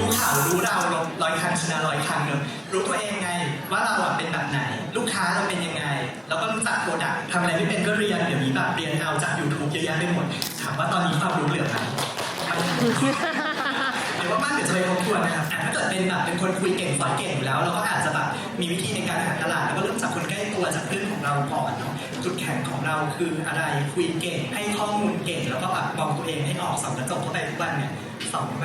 รู้ข่าวรู้เราร้อยครั้งชนะร้อยครั้งเนอะรู้ตัวเองไง ว่าเราอะเป็นแบบไหน ลูกค้าเราเป็นยังไง แล้วก็รู้จักโปรดักต์ทำอะไรไม่เป็นก็เรียนเดี๋ยวนี้แบบเรียนเอาจาก YouTube เยอะแยะไปหมดถามว่าตอนนี้ความรู้เหลือไหมเดี๋ยวว่าบ้านเดี๋ยวจะไปทบทวนนะครับแต่ถ้าเกิดเป็นแบบเป็นคนคุยเก่งสอนเก่งอยู่แล้ว เราก็อาจจะแบบมีวิธีในการหาตลาดแล้วก็เริ่มจากคนใกล้ตัวจากเพื่อนของเราก่อนเนาะจุดแข็งของเราคืออะไรคุยเก่งให้ข้อมูลเก่งแล้วก็แบบมองตัวเองให้ออกส่องกระจกเข้าไปทุกวันเนี่ย ขำไป